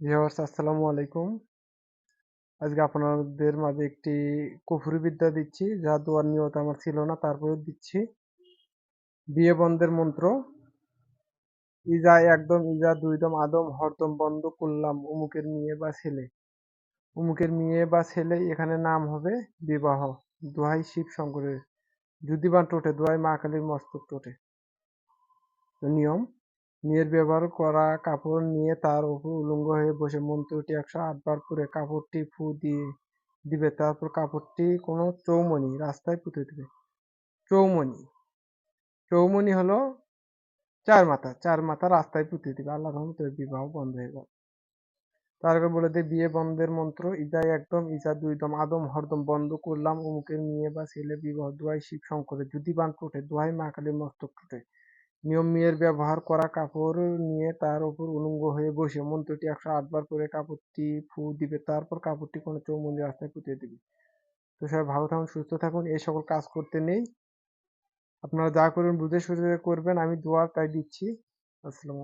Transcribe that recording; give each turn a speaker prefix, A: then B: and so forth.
A: Viewers আসসালামু আলাইকুম আজকে আপনাদের মাঝে একটি কুফুরি বিদ্যা দিচ্ছি, যা দোয়ার নিয়ত আমার ছিল না তারপরে দিচ্ছি। বিয়ে বন্ধের মন্ত্র, ইজা একদম ইজা দুইদম আদম হরদম বন্ধ করলাম অমুকের মেয়ে বা ছেলে। অমুকের মেয়ে বা ছেলে এখানে নাম হবে বিবাহ, দোহাই শিব শঙ্করের। যুদিবান টোটে, দোহাই মা কালীর মস্তক টোটে। নিয়ম মেয়ের ব্যবহার করা কাপড় নিয়ে তার উপর উলঙ্গ হয়ে বসে। মন্ত্রটি একশো আটবার পরে কাপড়টি ফু দিয়ে দিবে। তারপর কাপড়টি কোনো চৌমনি, রাস্তায় পুঁতে দেবে। চৌমনি চৌমনি হলো চার মাথা চার মাথা রাস্তায় পুঁতে দিবে। আল্লাহ রহমতে বিবাহ বন্ধ হয়ে যাবে তারপর বলে দেয় বিয়ে বন্ধের মন্ত্র, ইজাই একদম, ইজা দুই দম আদম হরদম, বন্ধ করলাম, অমুকের মেয়ে বা ছেলে বিবাহ, দোয়াই শিব শঙ্করের যদি বান টুটে দোয়াই মা কালীর মস্তক টুটে নিয়ম মেয়ের ব্যবহার করা কাপড় নিয়ে তার উপর উলঙ্গ হয়ে বসে। মন্ত্রটি একশো আটবার করে কাপড়টি ফু দিবে, তারপর কাপড়টি কোনো চৌমন্দির রাস্তায় পুঁতে দিবে। তো সবাই ভালো থাকুন, সুস্থ থাকুন, এই সকল কাজ করতে নেই। আপনারা যা করবেন, বুঝে সুঝে করবেন। আমি দোয়া তাই দিচ্ছি। আসসালাম